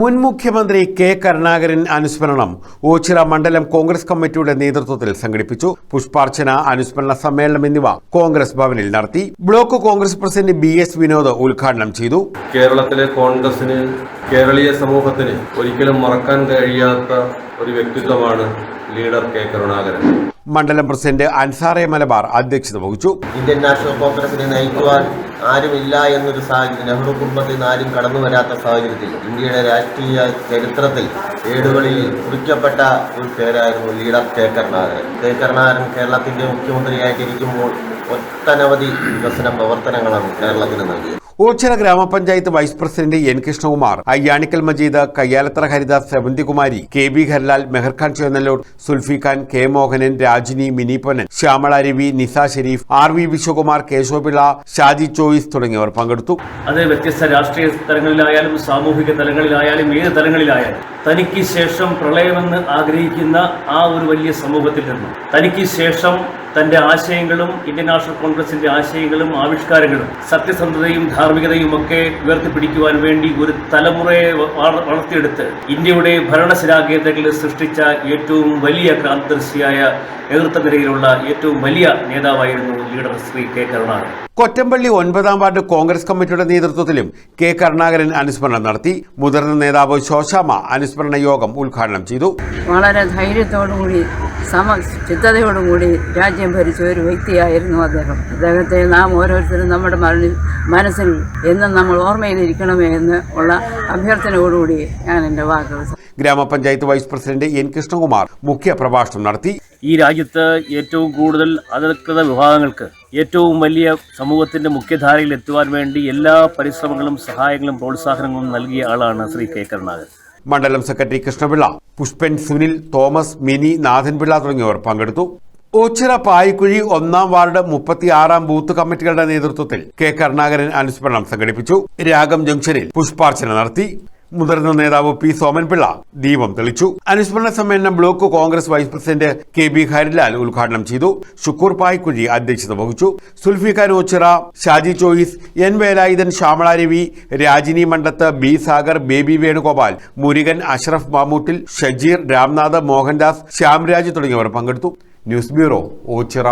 മുൻ മുഖ്യമന്ത്രി കെ കരുണാകരൻ അനുസ്മരണം ഓച്ചിറ മണ്ഡലം കോൺഗ്രസ് കമ്മിറ്റിയുടെ നേതൃത്വത്തിൽ സംഘടിപ്പിച്ചു. പുഷ്പാർച്ചന അനുസ്മരണ സമ്മേളനം എന്നിവ കോൺഗ്രസ് ഭവനിൽ നടത്തി. Block Congress president B S Vinod ഉദ്ഘാടനം ചെയ്തു. കേരളത്തിലെ കോൺഗ്രസിന് കേരളീയ സമൂഹത്തിന് ഒരിക്കലും മറക്കാൻ കഴിയാത്ത ഒരു വ്യക്തിത്വമാണ് ലീഡർ കെ കരുണാകരൻ. മണ്ഡലം പ്രസിഡന്റ് അൻസാറെ മലബാർ അധ്യക്ഷത വഹിച്ചു. ഇന്ത്യൻ നാഷണൽ കോൺഗ്രസിനെ നയിക്കുവാൻ ആരുമില്ല എന്നൊരു സാഹചര്യം നെഹ്റു കുടുംബത്തിൽ നിന്ന് ആരും കടന്നു വരാത്ത സാഹചര്യത്തിൽ ഇന്ത്യയുടെ രാഷ്ട്രീയ ചരിത്രത്തിൽ ഏടുകളിൽ കുറിക്കപ്പെട്ട ഒരു പേരായിരുന്നു leader K Karunakaran. K Karunakaran കേരളത്തിന്റെ മുഖ്യമന്ത്രിയായിട്ടിരിക്കുമ്പോൾ ഒട്ടനവധി വികസന പ്രവർത്തനങ്ങളാണ് കേരളത്തിന് നൽകിയത്. Ochira gramapanchayat vice president N Krishnakumar Ayyanikkal Majeed Kayyalathara Haridas Sevanthikumari K B Harlal Meharkhan Chennalloor Sulfikhan K Mohanan Rajini Minipponnan Shyamala Ravi Nisa Sherif R V Viswakumar Keshavapillai Shaji Choice തുടങ്ങിയവർ പങ്കെടുത്തു. അത് വ്യത്യസ്ത രാഷ്ട്രീയ തലങ്ങളിലായാലും സാമൂഹിക തലങ്ങളിലായാലും ഏത് തലങ്ങളിലായാലും തനിക്ക് ശേഷം പ്രളയമെന്ന് ആഗ്രഹിക്കുന്ന ആ ഒരു വലിയ സമൂഹത്തിൽ നിന്ന് തനിക്ക് ശേഷം തന്റെ ആശയങ്ങളും ഇന്ത്യൻ നാഷണൽ കോൺഗ്രസിന്റെ ആശയങ്ങളും ആവിഷ്കാരങ്ങളും സത്യസന്ധതയും ഒക്കെ ഉയർത്തിപ്പിടിക്കുവാൻ വേണ്ടി ഒരു തലമുറയെ വളർത്തിയെടുത്ത് ഇന്ത്യയുടെ ഭരണശിലാകേന്ദ്രങ്ങളിൽ സൃഷ്ടിച്ച ഏറ്റവും വലിയ ക്രാന്തദർശിയായ നേതൃത്വ നിരയിലുള്ള ഏറ്റവും വലിയ നേതാവായിരുന്നു ലീഡർ ശ്രീ കെ കരുണാകരൻ. കൊറ്റമ്പള്ളി ഒൻപതാം വാർഡ് കോൺഗ്രസ് കമ്മിറ്റിയുടെ നേതൃത്വത്തിലും കെ കരുണാകരൻ അനുസ്മരണം നടത്തി. മുതിർന്ന നേതാവ് ശോശാമ അനുസ്മരണ യോഗം ഉദ്ഘാടനം ചെയ്തു. വളരെ ധൈര്യത്തോടുകൂടി സമചിത്തതയോടുകൂടി രാജ്യം ഭരിച്ച ഒരു വ്യക്തിയായിരുന്നു അദ്ദേഹം. അദ്ദേഹത്തെ നാം ഓരോരുത്തരും നമ്മുടെ മരണി മനസ്സിൽ എന്നും നമ്മൾ ഓർമ്മയിലിരിക്കണമേ എന്ന് ഉള്ള അഭ്യർത്ഥനയോടുകൂടി ഞാൻ എന്റെ വാക്കുകൾ ഗ്രാമപഞ്ചായത്ത് വൈസ് പ്രസിഡന്റ് എൻ കൃഷ്ണകുമാർ മുഖ്യ പ്രഭാഷണം നടത്തി. ഈ രാജ്യത്ത് ഏറ്റവും കൂടുതൽ അധികൃത വിഭാഗങ്ങൾക്ക് ഏറ്റവും വലിയ സമൂഹത്തിന്റെ മുഖ്യധാരയിൽ എത്തുവാൻ വേണ്ടി എല്ലാ പരിശ്രമങ്ങളും സഹായങ്ങളും പ്രോത്സാഹനങ്ങളും നൽകിയ ആളാണ് ശ്രീ കെ കരുണാകരൻ. മണ്ഡലം സെക്രട്ടറി കൃഷ്ണപിള്ള പുഷ്പൻ സുനിൽ തോമസ് മിനി നാഥൻപിള്ള തുടങ്ങിയവർ പങ്കെടുത്തു. ഓച്ചിറ പായിക്കുഴി ഒന്നാം വാർഡ് മുപ്പത്തിയാറാം ബൂത്ത് കമ്മിറ്റികളുടെ നേതൃത്വത്തിൽ കെ കരുണാകരൻ അനുസ്മരണം സംഘടിപ്പിച്ചു. രാഗം ജംഗ്ഷനിൽ പുഷ്പാർച്ചന നടത്തി. മുതിർന്ന നേതാവ് പി സോമൻപിള്ള ദീപം തെളിച്ചു. അനുസ്മരണ സമ്മേളനം block Congress vice president K B Harilal ഉദ്ഘാടനം ചെയ്തു. ഷുക്കൂർ പായ്ക്കുഴി അധ്യക്ഷത വഹിച്ചു. Sulfikhan Ochira Shaji Choice N Velayudhan Shyamala Ravi Rajini Mandathu B Sagar Baby Venugopal Murukan Ashraf Mamoottil Shajeer Ramnath Mohandas Shyamraj തുടങ്ങിയവർ പങ്കെടുത്തു. News bureau Ochira.